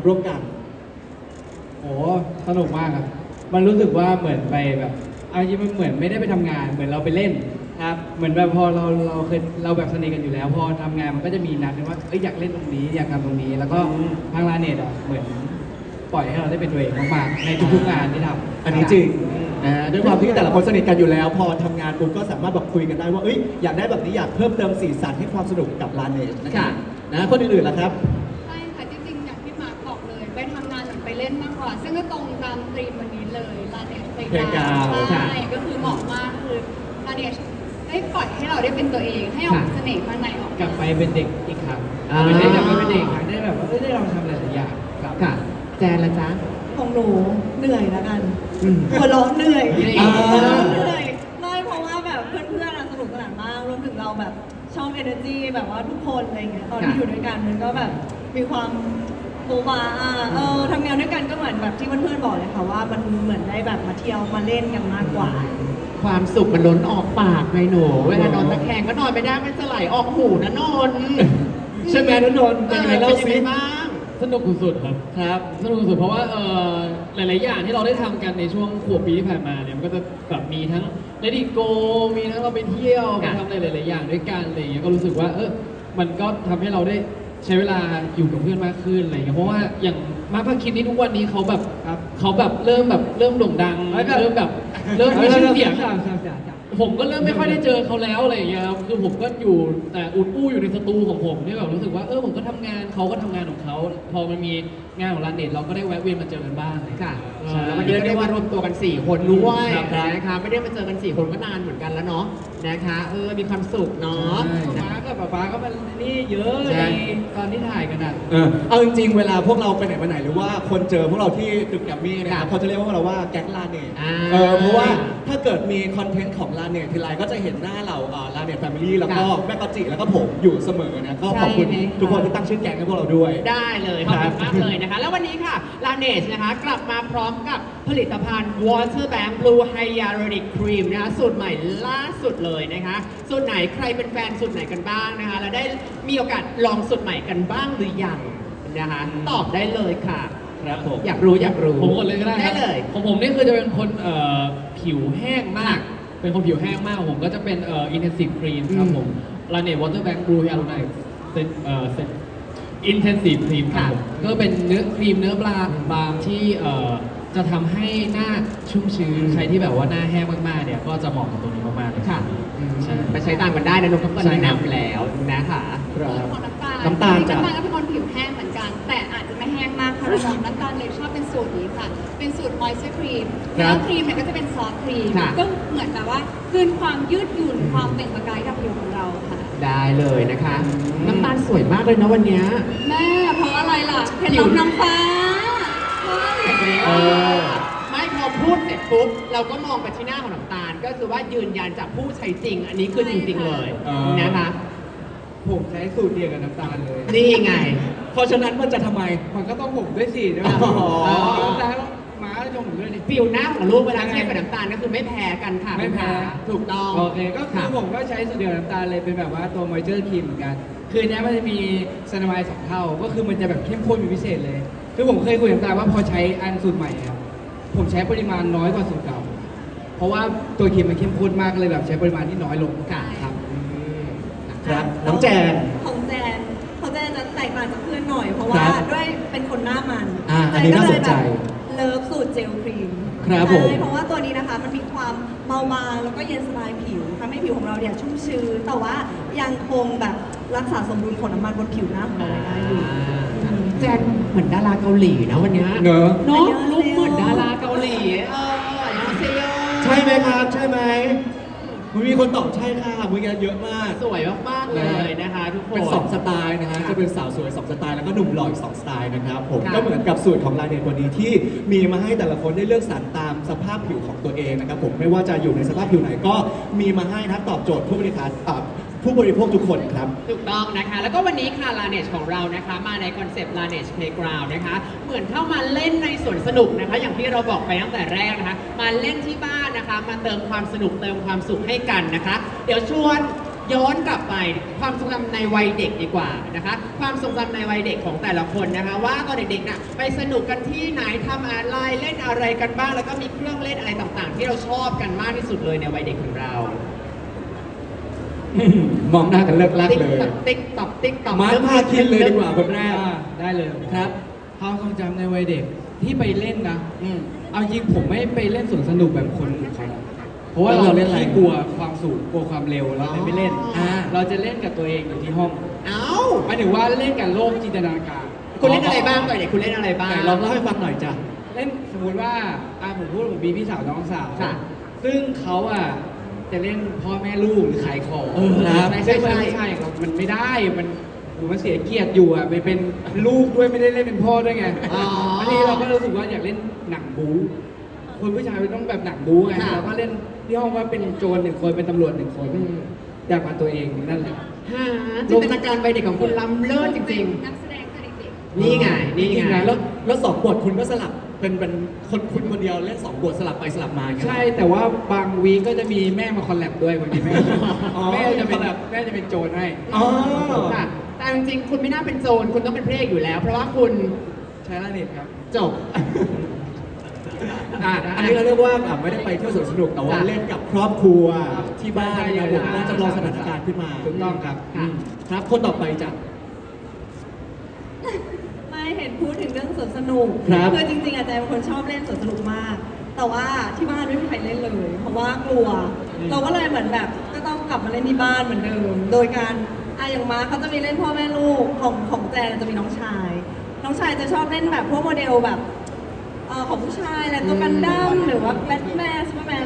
านร่วมกันโอ้สนุกมากครับ มันรู้สึกว่าเหมือนไปแบบเอาจริงๆมันเหมือนไม่ได้ไปทำงาน เหมือนเราไปเล่นครับ เหมือนแบบพอเราเราเคยเราแบบสนิทกันอยู่แล้ว พอทำงานมันก็จะมีนัดกันว่าเอ้ยอยากเล่นตรงนี้อยากทำตรงนี้ แล้วก็อืม ทางร้านเน็ตอะเหมือนปล่อยให้เราได้เป็นตัวเองมากๆในทุกๆงานที่ทำ อันนี้จริงนะฮะด้วยความที่แต่ละคนสนิทกันอยู่แล้ว พอทำงานปุ๊บก็สามารถแบบคุยกันได้ว่าเอ้ยอยากได้แบบนี้อยากเพิ่มเติมสีสันให้ความสนุกกับลานเนสนะครับนะคนอื่นๆล่ะครับ เหมือนไปเล่นมากกว่า ซึ่งก็ตรงตามธีมวันนี้เลยลาเนชเพล Playground ใช่ก็คือเหมาะมากคือลาเนชได้ปล่อยให้เราได้เป็นตัวเองให้ออกเสน่ห์ข้างในออกกลับไปเป็นเด็กอีกครั้งอ่า เป็นได้กลับไปเป็นเด็กอีกครั้งได้แบบว่าเอ้ยได้ลองทำหลายๆอย่างครับ ค่ะ แจนละจ๊ะ ของหนูเหนื่อยแล้วกันอืม หัวเร้อนเหนื่อยอ่าหัวเร้อนเหนื่อยไม่เพราะว่าแบบเพื่อนๆอะสนุกสนานมากรวมถึงเราแบบชอบ energy แบบว่าทุกคนอะไรเงี้ยตอนที่ค่ะอยู่ด้วยกันมันก็แบบมีความ โบบาอะเออทำงานด้วยกันก็เหมือนแบบที่เพื่อนๆบอกเลยค่ะว่ามันเหมือนได้แบบมาเที่ยวมาเล่นกันมากกว่า ความสุขมันล้นออกปากไงหนูเวลานอนตะแคงก็นอนไม่ได้มันจะไหลออกหูนะนนท์ใช่ไหมนนท์เป็นยังไงเล่าสิป็นยังไงบ้าง สนุกสุดๆครับครับ สนุกสุดเพราะว่าเอ่อหลาย ๆ อย่างที่เราได้ทำกันในช่วงขวบปีที่ผ่านมาเนี่ยมันก็จะแบบมีทั้งเลดิโก มีทั้งเราไปเที่ยวไปค่ะ ทำอะไรหลาย ๆ อย่างด้วยกันอะไรอย่างเงี้ยก็รู้สึกว่าเออมันก็ทำให้เราได้ ใช้เวลาอยู่กับเพื่อนมากขึ้นอะไรอย่างเงี้ยเพราะว่าอย่างมาพักคินนี่ทุกวันนี้เขาแบบครับเขาแบบเริ่มแบบเริ่มโด่งดังแล้วก็ เริ่มแบบเริ่มมีชื่อเสียงใช่ใช่ใช่ใช่ผมก็เริ่มไม่ค่อยได้เจอเขาแล้วอะไรอย่างเงี้ยครับคือผมก็อยู่แต่อุดอู้อยู่ในสตูของผมที่แบบรู้สึกว่าเออผมก็ทำงานเขาก็ทำงานของเขาพอมันมี งานของรันเน็ตเราก็ได้แวะเวียนมาเจอกันบ้าง ค่ะใช่แล้ววันนี้ก็เรียกว่ารวมตัวกัน 4 คนด้วยครับครับนะคะไม่ได้มาเจอกัน 4 คนก็นานเหมือนกันแล้วเนาะนะคะเออมีความสุขเนาะป๊าม้ากับป๊าป๊าก็มันนี่เยอะใช่ ในตอนที่ถ่ายกันอะ เออเอาจริงๆ เวลาพวกเราไปไหนมาไหนหรือว่าคนเจอพวกเราที่ตึกแกรมมี่เนยครันะบเขาจะเรียกพวกเราว่าแก๊งลาเนตอ่าเออเพราะว่าถ้าเกิดมีคอนเทนต์ของลาเนตทีไรก็จะเห็นหน้าเราลาเนตแฟมิลี่แล้วก็ครับแม่กอจิแล้วก็ผมอยู่เสมอนะก็ขอบคุณใช่ไหมทุกคนที่ตั้งชื่อแก๊งให้พวกเราด้วย ได้เลยขอบคุณมากเลยนะคะแล้ววันนี้ค่ะลาเนสนะคะกลับมาพร้อมกับผลิตภัณฑ์ Water Bank Blue Hyaluronic Cream นะคะสูตรใหม่ล่าสุดเลยนะคะสูตรไหนใครเป็นแฟนสูตรไหนกันบ้างนะคะ แล้วได้มีโอกาสลองสูตรใหม่กันบ้างหรือยังนะคะตอบได้เลยค่ะครับผมอยากรู้อยากรู้ผมกดเลยก็ได้คได้รับเลยของผมนี่คือจะเป็นคนเอ่อผิวแห้งมาก เป็นคนผิวแห้งมากผมก็จะเป็นเอ่อ intensive cream ครับอืมผม l a n e water bank blue hyaluronic เซตเอ่อเซ ต intensive cream ครับผมก็เป็นเนื้อครีมเนื้อบางบางที่เอ่อจะทำให้หน้าชุ่มชื้นใครที่แบบว่าหน้าแห้งมากๆเนี่ยก็จะเหมาะกับตัวนี้มากๆเลยค่ะ ใช่ ไปใช้ตามกันได้นะนุ๊กก็ใช่แนะครับบนำแล้วนะคะ ครับ ของน้ำตาลน้ำตาลจ้ะ น้ำตาลก็เป็นคนผิวแห้งเหมือนกัน แต่อาจจะไม่แห้งมากค่ะเราของน้ำตาลเลยชอบเป็นสูตรนี้ค่ะ เป็นสูตร moisture cream ครัแล้บวครีมเนี่ยก็จะเป็นซอฟต์ครีม ค่ะ ก็เหมือนกับว่าคืนความยืดหยุ่นความเปล่งประกายกับผิวของเราค่ะ ได้เลยนะคะ น้ำตาลสวยมากเลยนะวันเนี้ย แม่เพราะอะไรล่ะเคล็ดลับน้ำฟ้าเฮ้ยเออ ไม่พอพูดเสร็จปุ๊บ เราก็มองไปที่หน้าของน้ำตาล ก็คือว่ายืนยันจากผู้ใช้จริง อันนี้คือจริง ๆ เลยเออนะคะผมใช้สูตรเดียวกับน้ำตาลเลย นี่ไง เพราะฉะนั้นมันจะทำไม มันก็ต้องผมด้วยสิใช่ไหมอ๋อเออน้ำตาลม้าชม ผมด้วยดิฟิวหน้าของลูกเวลาเทียบกับน้ำตาลก็คือไม่แพ้กันค่ะไม่แพ้ ถูกต้องโอเค ก็คือผมก็ใช้สูตรเดียวน้ำตาลเลยเป็นแบบว่าตัวมอยเจอร์ครีมเหมือนกัน คือเนี้ยมันจะมีซานามายสองเท่า ก็คือมันจะแบบเข้มข้นเป็นพิเศษเลย คือผมเคยคุยกับน้ำตาลว่าพอใช้อันสูตรใหม่ครับผมใช้ปริมาณน้อยกว่าสูตรเก่า เพราะว่าตัวครีมมันเข้มข้นมากเลยแบบใช้ปริมาณที่น้อยลงค่ะครับครับน้องแจนของแจนของแจนจะแตกต่างจากเพื่อนหน่อย เพราะว่าด้วยเป็นคนหน้ามันอ่าอันนี้น่าสนใจ เลิฟสูตรเจลครีมครับผม ใช่เพราะว่าตัวนี้นะคะมันมีความเบาบางแล้วก็เย็นสบายผิวทำให้ผิวของเราเนี่ยชุ่มชื้นแต่ว่ายังคงแบบรักษาสมดุลของน้ำมันบนผิวหน้าของเราไว้ได้อยู่อืมแจนเหมือนดาราเกาหลีนะวันเนี้ยเนอะ เนาะอันยองลูกเหมือนดาราเกาหลี เอออันยองเซโย ใช่ไหมครับ ใช่ไหม มันมีคนตอบใช่ค่ะเมื่อกี้เยอะมาก สวยมากๆเลยนะคะทุกคน เป็นสองสไตล์นะฮะค่ะจะเป็นสาวสวยสองสไตล์แล้วก็หนุ่มหล่ออีกสองสไตล์นะครับผม ค่ะก็เหมือนกับสูตรของลายเนตวันนี้ที่มีมาให้แต่ละคนได้เลือกสรรตามสภาพผิวของตัวเองนะครับผม ไม่ว่าจะอยู่ในสภาพผิวไหนก็มีมาให้นะตอบโจทย์ผู้บริการอ่า ผู้บริโภคทุกคนครับ ถูกต้องนะคะ แล้วก็วันนี้ค่ะ l a n e ของเรานะคะ มาในคอนเซปต์ l a n e Playground นะคะ เหมือนเข้ามาเล่นในสวนสนุกนะคะ อย่างที่เราบอกไปตั้งแต่แรกนะคะ มาเล่นที่บ้านนะคะ มาเติมความสนุกเติมความสุขให้กันนะคะ เดี๋ยวชวนย้อนกลับไปความทรงจำในวัยเด็กดีกว่านะคะ ความทรงจำในวัยเด็กของแต่ละคนนะคะ ว่าตอนเด็กๆน่ะไปสนุกกันที่ไหนทำอะไรเล่นอะไรกันบ้าง แล้วก็มีเครื่องเล่นอะไรต่างๆ ที่เราชอบกันมากที่สุดเลยในวัยเด็กของเรา มมองหน้ากันเลิกลักติ๊กเลยตอกติ๊กตอกติ๊กตอกมาร์คพาคินเลยดีกว่าคนแรกอ่าได้เลยครับความทรงจำในวัยเด็กที่ไปเล่นนะอืมเอาจริงผมไม่ไปเล่นสวนสนุกแบบคนอื่นเขานะเพราะว่าแล้วเราเราเล่นอะไรที่กลัวความสูงกลัวความเร็วเราเลยไม่เล่นอ่า เราจะเล่นกับตัวเองอยู่ที่ห้องเอ้าหมายถึงว่าเล่นกับโลกจินตนาการ คุณเล่นอะไรบ้างตอนเด็กคุณเล่นอะไรบ้าง ไหนลองเล่าให้ฟังหน่อยจ้ะ เล่นสมมติว่าอ่าผมพูดผมมีพี่สาวน้องสาวค่ะซึ่งเขาอะ จะเล่นพ่อแม่ลูกหรือขายของเออครับใช่ใช่ใช่ใช่ครับมันไม่ได้มันโหมันเสียเกียรติอยู่อะไปเป็นลูกด้วยไม่ได้เล่นเป็นพ่อด้วยไงอ๋อบางทีเราก็รู้สึกว่าอยากเล่นหนังบู๊คนผู้ชายมันต้องแบบหนังบู๊ไงค่ะ เราก็เล่นที่ห้องว่าเป็นโจรหนึ่งคนเป็นตำรวจหนึ่งคนอืมอยากมาตัวเองนั่นแหละ ฮะจินตนาการวัยเด็กของคุณล้ำเลิศจริงนักแสดงแต่เด็กๆนี่ไง นี่จริงๆไงนะแล้วแล้วสองบทคุณก็สลับ เป็นเป็นคนคุณคนเดียวเล่นสองบทสลับไปสลับมาอย่างเงี้ย ใช่แต่ว่าบางวีคก็จะมีแม่มาคอลแลบด้วยบางทีแม่อ๋อแม่จะเป็นคอลแลบแม่จะเป็นโจรให้อ๋อ ค่ะแต่จริงๆ คุณไม่น่าเป็นโจรคุณต้องเป็นพระเอกอยู่แล้ว เพราะว่าคุณใช้ลาเน็ตครับ จบ อะอันนี้ เราเรียกว่าอะไม่ได้ไปเที่ยวสวนสนุกแต่ว่าค่ะเล่นกับครอบครัวที่บ้านใช่นะใช่ผมใช่น่าจำลองสถานการณ์ขึ้นมาถูกต้องครับ อืมครับ คนต่อไปจ้ะไม่เห็น พูดถึงเรื่องสวนสนุกครับคือจริงๆอาจารย์เป็นคนชอบเล่นสวนสนุกมาก แต่ว่าที่บ้านไม่มีใครเล่นเลย เพราะว่ากลัว เราก็เลยเหมือนแบบก็ต้องกลับมาเล่นที่บ้านเหมือนเดิม โดยการอะอย่างมาเขาจะมีเล่นพ่อแม่ลูกของของแจนจะมีน้องชาย น้องชายจะชอบเล่นแบบพวกโมเดลแบบเอ่อของผู้ชายแหละตัวกันดั้มหรือว่าแบทแมนซูเปอร์แมน